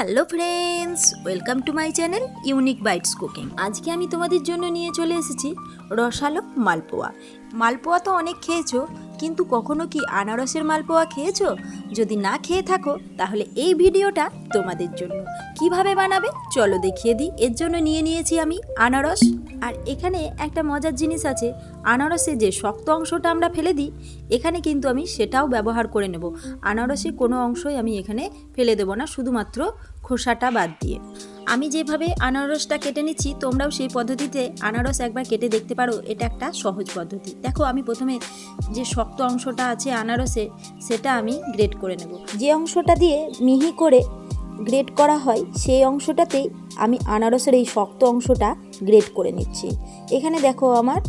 Hello friends welcome to my channel unique bites cooking আজকে আমি তোমাদের জন্য নিয়ে চলে এসেছি রসালো মালপোয়া। মালপোয়া তো অনেক খেয়েছো, কিন্তু কখনো কি আনারসের মালপোয়া খেয়েছো? যদি না খেয়ে থাকো, তাহলে এই ভিডিওটা তোমাদের জন্য। কীভাবে বানাবে? চলো দেখিয়ে দিই। এর জন্য নিয়ে নিয়েছি আমি আনারস। আর এখানে একটা মজার জিনিস আছে। আনারসে যে শক্ত অংশটা আমরা ফেলে দিই, এখানে কিন্তু আমি সেটাও ব্যবহার করে নেব। আনারসে কোনো অংশই আমি এখানে ফেলে দেবো না, শুধুমাত্র খোসাটা বাদ দিয়ে। আমি যেভাবে আনারসটা কেটে নিচ্ছি, তোমরাও সেই পদ্ধতিতে আনারস একবার কেটে দেখতে পারো। এটা একটা সহজ পদ্ধতি। দেখো, আমি প্রথমে যে শক্ত অংশটা আছে আনারসে, সেটা আমি গ্রেট করে নেব। যে অংশটা দিয়ে মিহি করে গ্রেট করা হয়, সেই অংশটাতেই আমি আনারসের এই শক্ত অংশটা গ্রেট করে নিচ্ছি। এখানে দেখো আমার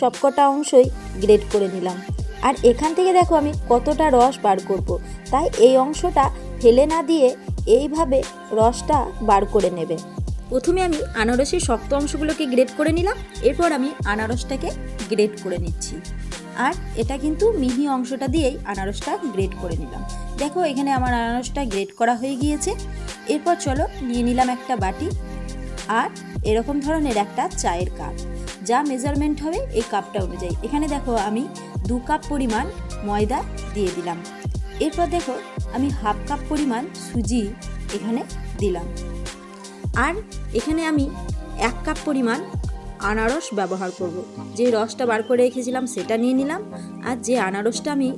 সবকটা অংশই গ্রেট করে নিলাম। আর এখান থেকে দেখো আমি কতটা রস বার করব। তাই এই অংশটা ফেলে না দিয়ে এইভাবে রসটা বার করে নেবে। প্রথমে আমি আনারসের শক্ত অংশগুলোকে গ্রেট করে নিলাম, এরপর আমি আনারসটাকে গ্রেট করে নিচ্ছি। আর এটা কিন্তু মিহি অংশটা দিয়েই আনারসটা গ্রেট করে নিলাম। দেখো, এখানে আমার আনারসটা গ্রেট করা হয়ে গিয়েছে। এরপর চলো নিয়ে নিলাম একটা বাটি আর এরকম ধরনের একটা চায়ের কাপ। যা মেজারমেন্ট হবে এই কাপটা অনুযায়ী। এখানে দেখো, আমি দু কাপ পরিমাণ ময়দা দিয়ে দিলাম। এরপর দেখো, আমি হাফ কাপ পরিমাণ সুজি এখানে দিলাম। আর এখানে আমি এক কাপ পরিমাণ আনারস ব্যবহার করব। যে রসটা বার করে রেখেছিলাম, সেটা নিয়ে নিলাম। আর যে আনারসটা আমি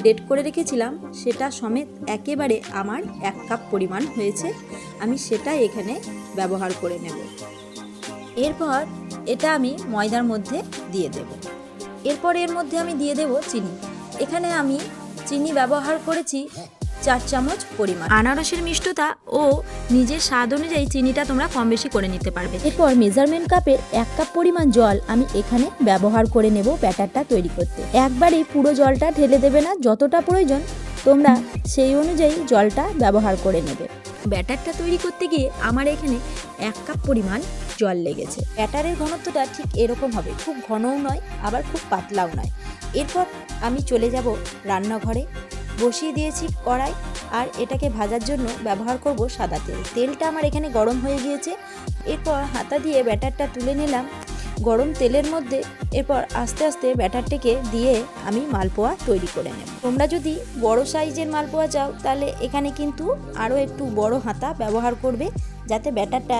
গ্রেট করে রেখেছিলাম, সেটা সমেত একেবারে আমার এক কাপ পরিমাণ হয়েছে। আমি সেটা এখানে ব্যবহার করে নেব। এরপর এটা আমি ময়দার মধ্যে দিয়ে দেব। এরপর এর মধ্যে আমি দিয়ে দেব চিনি। এখানে আমি চিনি ব্যবহার করেছি চার চামচ পরিমাণ। আনারসের মিষ্টতা ও নিজের স্বাদ অনুযায়ী চিনিটা তোমরা কম বেশি করে নিতে পারবে। এরপর মেজারমেন্ট কাপের এক কাপ পরিমাণ জল আমি এখানে ব্যবহার করে নেব ব্যাটারটা তৈরি করতে। একবারেই পুরো জলটা ঢেলে দেবে না, যতটা প্রয়োজন তোমরা সেই অনুযায়ী জলটা ব্যবহার করে নেবে। ব্যাটারটা তৈরি করতে গিয়ে আমার এখানে এক কাপ পরিমাণ জল লেগেছে। ব্যাটারের ঘনত্বটা ঠিক এরকম হবে, খুব ঘনও নয়, আবার খুব পাতলাও নয়। এরপর আমি চলে যাব রান্নাঘরে। বসিয়ে দিয়েছি কড়াই আর এটাকে ভাজার জন্য ব্যবহার করব সাদা তেল। তেলটা আমার এখানে গরম হয়ে গিয়েছে। এরপর হাতা দিয়ে ব্যাটারটা তুলে নিলাম। গরম তেলের মধ্যে এরপর আস্তে আস্তে ব্যাটারটিকে দিয়ে আমি মালপোয়া তৈরি করে নেব। তোমরা যদি বড় সাইজের মালপোয়া চাও, তাহলে এখানে কিন্তু আরও একটু বড় হাতা ব্যবহার করবে যাতে ব্যাটারটা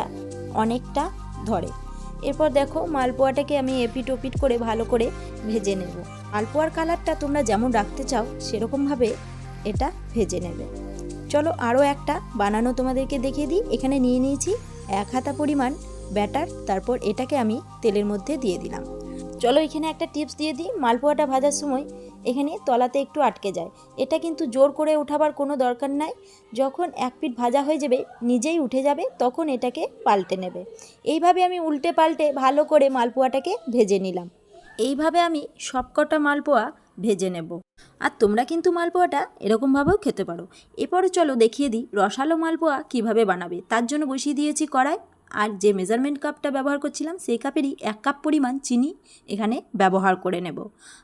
অনেকটা ধরে। এরপর দেখো মালপোয়াটাকে আমি এপিট ওপিট করে ভালো করে ভেজে নেব। মালপোয়ার কালারটা তোমরা যেমন রাখতে চাও, সেরকমভাবে এটা ভেজে নেবে। চলো আরও একটা বানানো তোমাদেরকে দেখিয়ে দিই। এখানে নিয়ে নিয়েছি এক হাতা পরিমাণ ব্যাটার, তারপর এটাকে আমি তেলের মধ্যে দিয়ে দিলাম। চলো এখানে একটা টিপস দিয়ে দিই, মালপোয়াটা ভাজার সময় এখানে তলাতে একটু আটকে যায়। এটা কিন্তু জোর করে উঠাবার কোনো দরকার নাই। যখন এক পিঠ ভাজা হয়ে যাবে, নিজেই উঠে যাবে, তখন এটাকে পাল্টে নেবে। এইভাবে আমি উল্টে পাল্টে ভালো করে মালপোয়াটাকে ভেজে নিলাম। এইভাবে আমি সবকটা মালপোয়া ভেজে নেব। আর তোমরা কিন্তু মালপোয়াটা এরকমভাবেও খেতে পারো। এরপরে চলো দেখিয়ে দিই রসালো মালপোয়া কীভাবে বানাবে। তার জন্য বসিয়ে দিয়েছি কড়াই। আর যে মেজারমেন্ট কাপটা ব্যবহার করছিলাম, সেই কাপেরই এক কাপ পরিমাণ চিনি এখানে ব্যবহার করে নেব।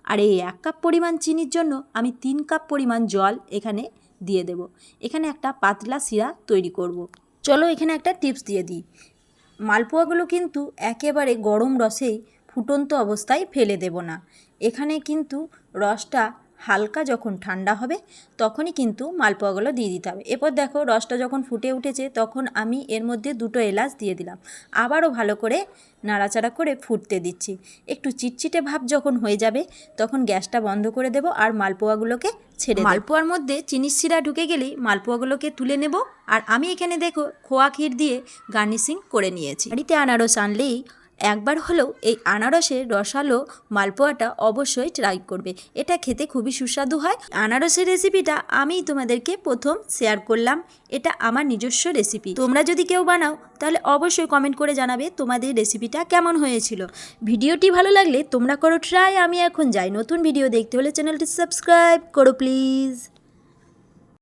আর এই এক কাপ পরিমাণ চিনির জন্য আমি তিন কাপ পরিমাণ জল এখানে দিয়ে দেব। এখানে একটা পাতলা শিরা তৈরি করব। চলো এখানে একটা টিপস দিয়ে দিই। মালপোয়াগুলো কিন্তু একেবারে গরম রসেই ফুটন্ত অবস্থায় ফেলে দেব না। এখানে কিন্তু রসটা হালকা যখন ঠান্ডা হবে, তখনই কিন্তু মালপোয়াগুলো দিয়ে দিতে হবে। এরপর দেখো রসটা যখন ফুটে উঠেছে, তখন আমি এর মধ্যে দুটো এলাচ দিয়ে দিলাম। আবারও ভালো করে নাড়াচাড়া করে ফুটতে দিচ্ছি। একটু চিটচিটে ভাব যখন হয়ে যাবে, তখন গ্যাসটা বন্ধ করে দেব আর মালপোয়াগুলোকে ছেড়ে মালপোয়ার মধ্যে চিনির শিরা ঢুকে গেলেই মালপোয়াগুলোকে তুলে নেব। আর আমি এখানে দেখো খোয়া ক্ষীর দিয়ে গার্নিশিং করে নিয়েছি। বাড়িতে আনারস আনলেই একবার হলেও এই আনারসের রসালো মালপোয়াটা অবশ্যই ট্রাই করবে। এটা খেতে খুবই সুস্বাদু হয়। আনারসের রেসিপিটা আমিই তোমাদেরকে প্রথম শেয়ার করলাম। এটা আমার নিজস্ব রেসিপি তোমরা যদি কেউ বানাও, তাহলে অবশ্যই কমেন্ট করে জানাবে তোমাদের রেসিপিটা কেমন হয়েছিল। ভিডিওটি ভালো লাগলে তোমরা করো ট্রাই আমি এখন যাই। নতুন ভিডিও দেখতে হলে চ্যানেলটি সাবস্ক্রাইব করো প্লিজ